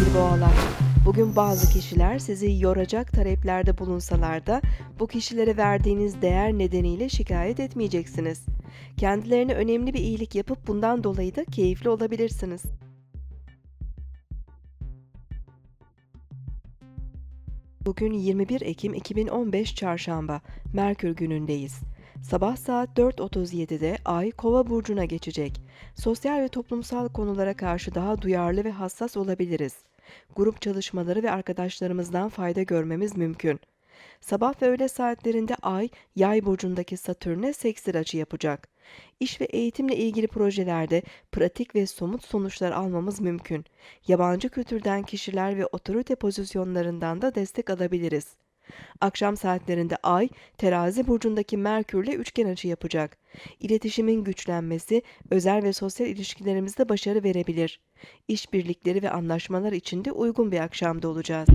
sevgili boğalar. Bugün bazı kişiler sizi yoracak taleplerde bulunsalar da bu kişilere verdiğiniz değer nedeniyle şikayet etmeyeceksiniz. Kendilerine önemli bir iyilik yapıp bundan dolayı da keyifli olabilirsiniz. Bugün 21 Ekim 2015 Çarşamba, Merkür günündeyiz. Sabah saat 4.37'de Ay Kova burcuna geçecek. Sosyal ve toplumsal konulara karşı daha duyarlı ve hassas olabiliriz. Grup çalışmaları ve arkadaşlarımızdan fayda görmemiz mümkün. Sabah ve öğle saatlerinde Ay, Yay burcundaki Satürn'e sekstil açı yapacak. İş ve eğitimle ilgili projelerde pratik ve somut sonuçlar almamız mümkün. Yabancı kültürden kişiler ve otorite pozisyonlarından da destek alabiliriz. Akşam saatlerinde Ay, Terazi burcundaki Merkürle üçgen açı yapacak. İletişimin güçlenmesi, özel ve sosyal ilişkilerimizde başarı verebilir. İşbirlikleri ve anlaşmalar için de uygun bir akşamda olacağız.